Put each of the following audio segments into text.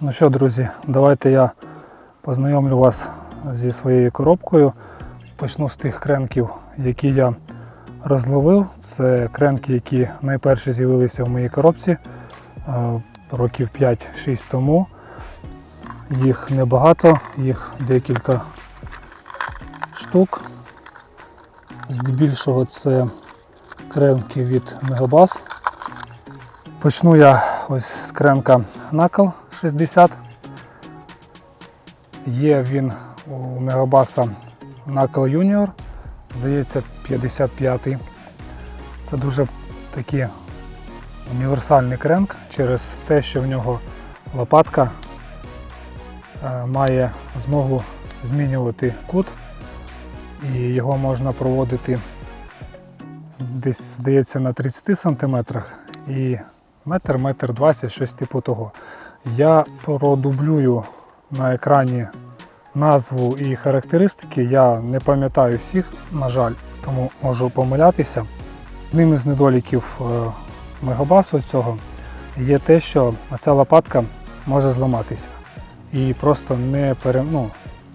Ну що, друзі, давайте я познайомлю вас зі своєю коробкою. Почну з тих кренків, які я розловив. Це кренки, які найперше з'явилися в моїй коробці е, років 5-6 тому. Їх небагато, їх декілька штук. Здебільшого це кренки від Мегабас. Почну я ось з кренка Knuckle 60. Є він у Мегабаса Knuckle Junior, здається, 55-й. Це дуже такий універсальний кренк через те, що в нього лопатка е, має змогу змінювати кут, і його можна проводити десь, здається, на 30 см і метр, метр 20, щось типу того. Я продублюю на екрані назву і характеристики. Я не пам'ятаю всіх, на жаль, тому можу помилятися. Одним із недоліків е, мегабасу цього є те, що ця лопатка може зламатися і просто не, пере, ну,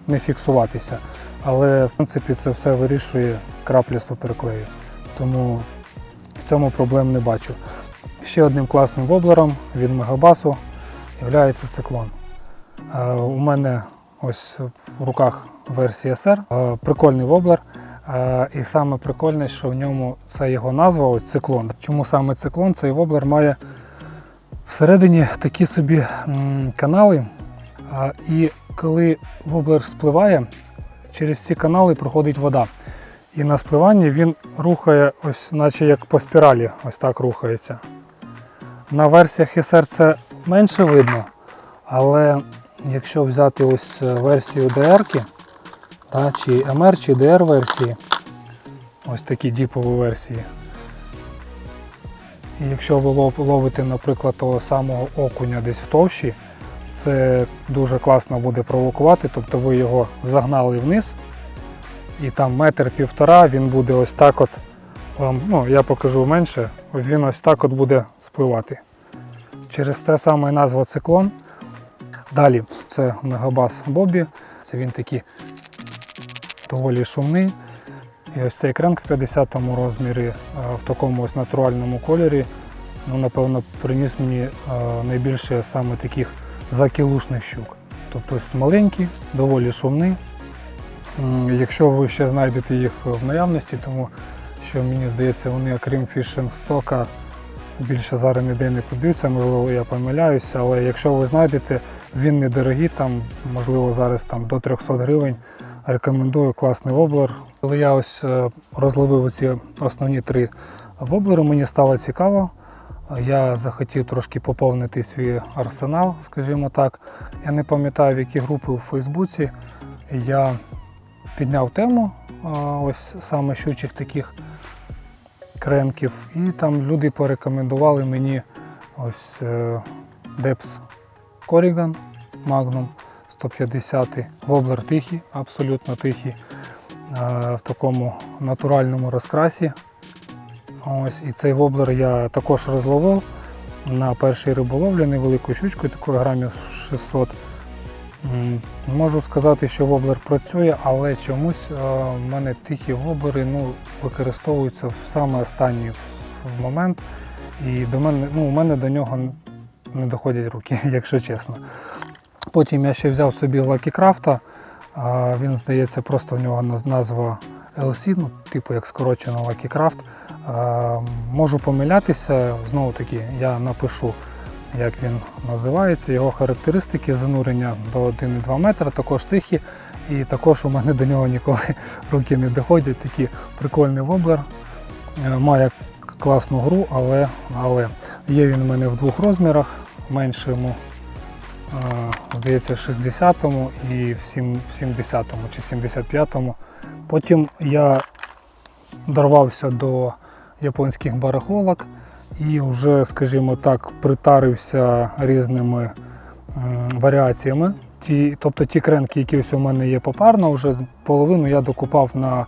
не фіксуватися. Але в принципі це все вирішує крапля суперклею. Тому в цьому проблем не бачу. Ще одним класним воблером від Мегабасу є циклон. Е, У мене ось в руках версія SR. Е, Прикольний воблер. Е, І саме прикольне, що в ньому це його назва ось циклон. Чому саме циклон? Цей воблер має всередині такі собі канали. І коли воблер спливає, через ці канали проходить вода. І на спливанні він рухає, ось, наче як по спіралі, ось так рухається. На версіях SR це менше видно, але якщо взяти ось е, версію DR, та, чи MR, чи DR версії, ось такі діпові версії. І якщо ви ловите, наприклад, того самого окуня десь в товщі, це дуже класно буде провокувати, тобто ви його загнали вниз, і там метр півтора він буде ось так от вам, ну, я покажу менше, він ось так от буде спливати. Через це саме назва циклон. Далі це Мегабас Бобі. Це він такий доволі шумний. І ось цей кренк в 50-му розмірі, е, в такому ось натуральному кольорі. Ну, напевно, приніс мені е, найбільше саме таких закілушних щук. Тобто ось маленькі, доволі шумні. Якщо ви ще знайдете їх в наявності, тому що мені здається, вони, окрім фішинг стока, більше зараз ніде не подаються, можливо, я помиляюся, але якщо ви знайдете, він недорогий, там, можливо, зараз там до 300 гривень. Рекомендую класний воблер. Коли я ось е, розловив ці основні три воблери, мені стало цікаво. Я захотів трошки поповнити свій арсенал, скажімо так. Я не пам'ятаю, в які групи у Фейсбуці я підняв тему ось саме щучих таких кренків, і там люди порекомендували мені ось е, Депс Corrigan Magnum 150 воблер тихий, абсолютно тихий, е, в такому натуральному розкрасі. Ось, і цей воблер я також розловив на першій риболовлі невеликою щучкою, такою грамів 600. Можу сказати, що воблер працює, але чомусь е, в мене тихі воблери ну, використовуються в саме останній момент. І до мене, ну, у мене до нього не доходять руки, якщо чесно. Потім я ще взяв собі Lucky Craft. а, Він, здається, просто в нього назва LC, ну, типу як скорочено. А, Можу помилятися, знову таки, я напишу, як він називається, його характеристики занурення до 1,2 метра, також тихі. І також у мене до нього ніколи руки не доходять. Такий прикольний воблер. Е, Має класну гру, але, але є він у мене в двох розмірах, меншому, е, здається, 60-му і в в 70-му чи 75-му. Потім я дорвався до японських барахолок і вже, скажімо так, притарився різними варіаціями. Ті, тобто ті кренки, які ось у мене є попарно, вже половину я докупав на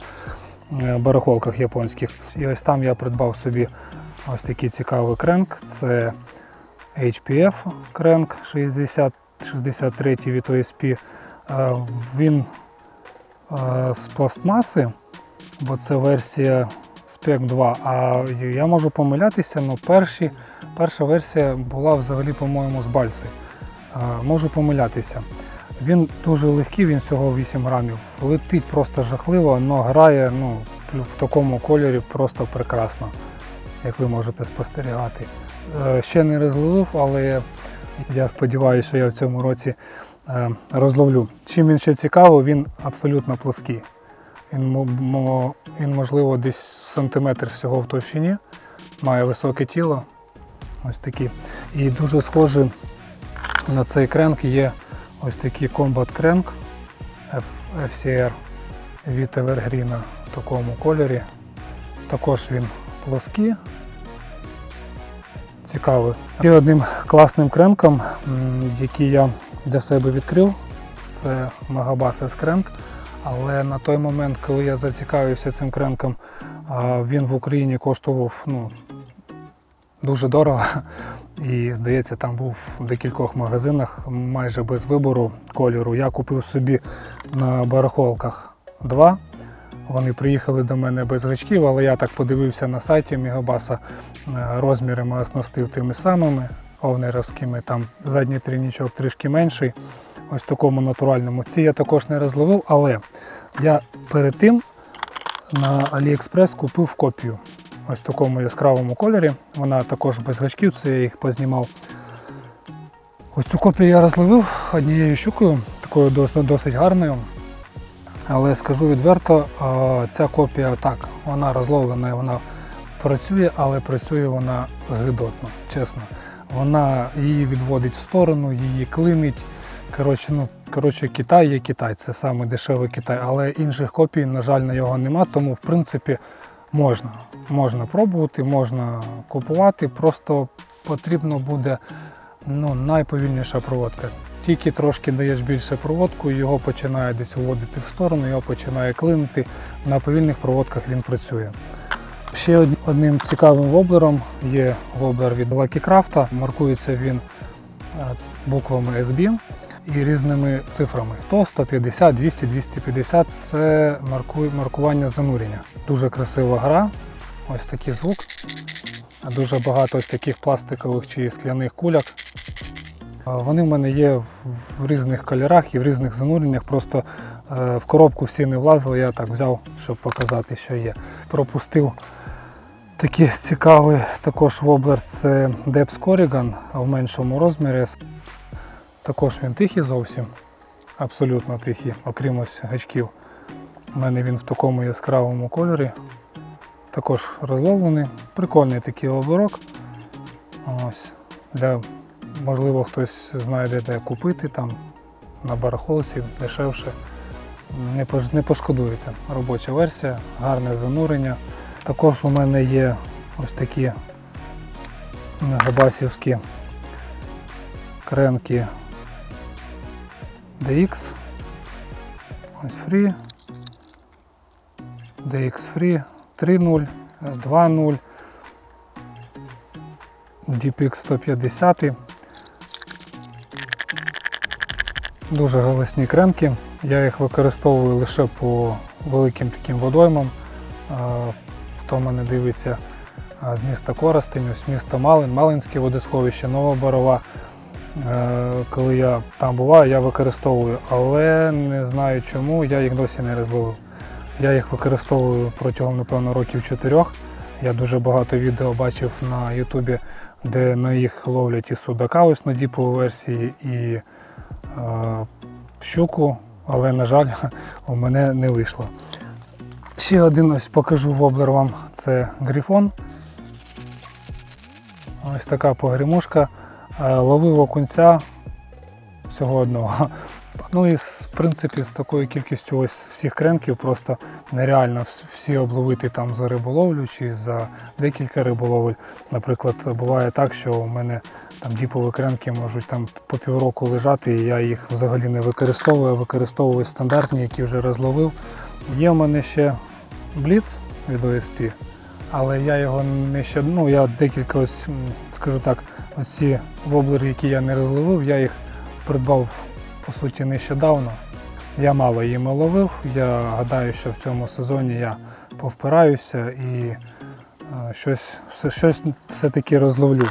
е, барахолках японських. І ось там я придбав собі ось такий цікавий кренк. Це HPF кренк 60 63 від OSP, е, він е, з пластмаси, бо це версія Spec 2. А я можу помилятися, але перші, перша версія була взагалі, по-моєму, з бальси. Можу помилятися. Він дуже легкий, він всього 8 грамів. Летить просто жахливо, але грає ну, в такому кольорі просто прекрасно, як ви можете спостерігати. Е, Ще не розловив, але я сподіваюся, що я в цьому році е, розловлю. Чим він ще цікавий, він абсолютно плоский. Він, він можливо десь сантиметр всього в товщині, має високе тіло. Ось такі. І дуже схожий на цей кренк є ось такий Combat F- FCR від Evergreen в такому кольорі. Також він плоский. Цікавий. Ще одним класним кренком, який я для себе відкрив, це Megabus S-кренк. Але на той момент, коли я зацікавився цим кренком, він в Україні коштував ну, дуже дорого. І, здається, там був в декількох магазинах майже без вибору кольору. Я купив собі на барахолках два. Вони приїхали до мене без гачків, але я так подивився на сайті Мегабаса. е, Розмірами оснастив тими самими овнеровськими. Там задній трійничок трішки менший. Ось такому натуральному. Ці я також не розловив, але я перед тим на AliExpress купив копію. Ось в такому яскравому кольорі. Вона також без гачків, це я їх познімав. Ось цю копію я розловив однією щукою, такою досить, гарною. Але скажу відверто, ця копія так, вона розловлена, вона працює, але працює вона гидотно, чесно. Вона її відводить в сторону, її клинить. Коротше, ну, коротше, Китай є Китай, це саме дешевий Китай, але інших копій, на жаль, на його нема, тому в принципі можна. Можна пробувати, можна купувати, просто потрібно буде ну, найповільніша проводка. Тільки трошки даєш більше проводку, його починає десь вводити в сторону, його починає клинити. На повільних проводках він працює. Ще одним цікавим воблером є воблер від Lucky. Маркується він е, буквами SB і різними цифрами. 100, 150, 200, 250 це марку- маркування занурення. Дуже красива гра. Ось такий звук. Дуже багато ось таких пластикових чи скляних куляк. Вони в мене є в- різних кольорах і в різних зануреннях. Просто е, в коробку всі не влазили, я так взяв, щоб показати, що є. Пропустив такий цікавий також воблер це Depth Corrigan в меншому розмірі. Також він тихий зовсім, абсолютно тихий, окрім ось гачків. У мене він в такому яскравому кольорі. Також розловлений. Прикольний такий оборок. Ось. Для, можливо, хтось знайде, де купити там на барахолці дешевше. Не, пошкодуєте. Робоча версія, гарне занурення. Також у мене є ось такі габасівські кренки DX. Ось Free. DX Free 3.0, 2.0, DPX 150. Дуже голосні кренки. Я їх використовую лише по великим таким водоймам. Хто мене дивиться з міста Коростень, ось місто Малин, Малинське водосховище, Нова Борова. Е, Коли я там буваю, я використовую, але не знаю чому, я їх досі не розловив. Я їх використовую протягом, напевно, років чотирьох. Я дуже багато відео бачив на Ютубі, де на їх ловлять і судака ось на діповій версії, і е, щуку, але, на жаль, у мене не вийшло. Ще один ось покажу воблер вам. Це грифон. Ось така погремушка. Е, Ловив окунця всього одного. Ну і в принципі з такою кількістю ось всіх кренків просто нереально всі обловити там за риболовлю чи за декілька риболовель. Наприклад, буває так, що у мене там діпові кренки можуть там по півроку лежати, і я їх взагалі не використовую, а використовую стандартні, які вже розловив. Є в мене ще Blitz від OSP, але я його не ще, ну я декілька ось, скажу так, ось ці воблери, які я не розловив, я їх придбав по суті нещодавно. Я мало її ловив. Я гадаю, що в цьому сезоні я повпираюся і е, щось, щось все-таки розловлю.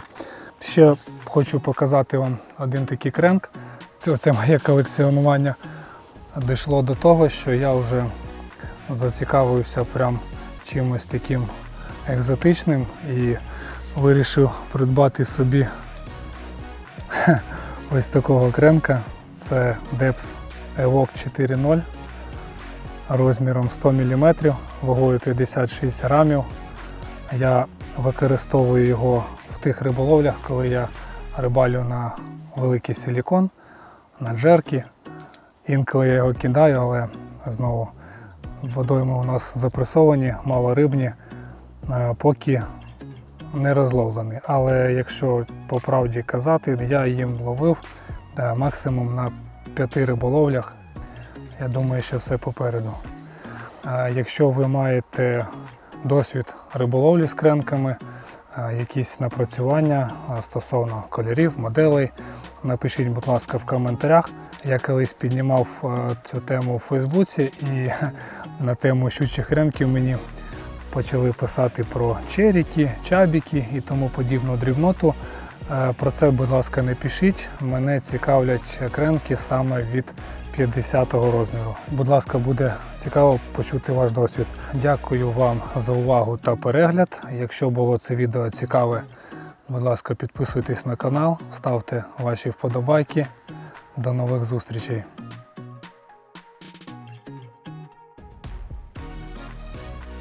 Ще хочу показати вам один такий кренк. Це оце моє колекціонування дійшло до того, що я вже зацікавився прям чимось таким екзотичним і вирішив придбати собі ось такого кренка. Це Deps Evoque 4.0 розміром 100 мм, вагою 56 грамів. Я використовую його в тих риболовлях, коли я рибалю на великий силікон, на джерки. Інколи я його кидаю, але знову водойми у нас запресовані, малорибні, е, поки не розловлений. Але якщо по правді казати, я їм ловив е, максимум на п'яти риболовлях. Я думаю, що все попереду. Е, Якщо ви маєте досвід риболовлі з кренками, е, якісь напрацювання стосовно кольорів, моделей, напишіть, будь ласка, в коментарях. Я колись піднімав цю тему у Фейсбуці і на тему щучих ринків мені почали писати про черіки, чабіки і тому подібну дрібноту. Е, Про це, будь ласка, не пишіть. Мене цікавлять кренки саме від 50-го розміру. Будь ласка, буде цікаво почути ваш досвід. Дякую вам за увагу та перегляд. Якщо було це відео цікаве, будь ласка, підписуйтесь на канал, ставте ваші вподобайки. До нових зустрічей.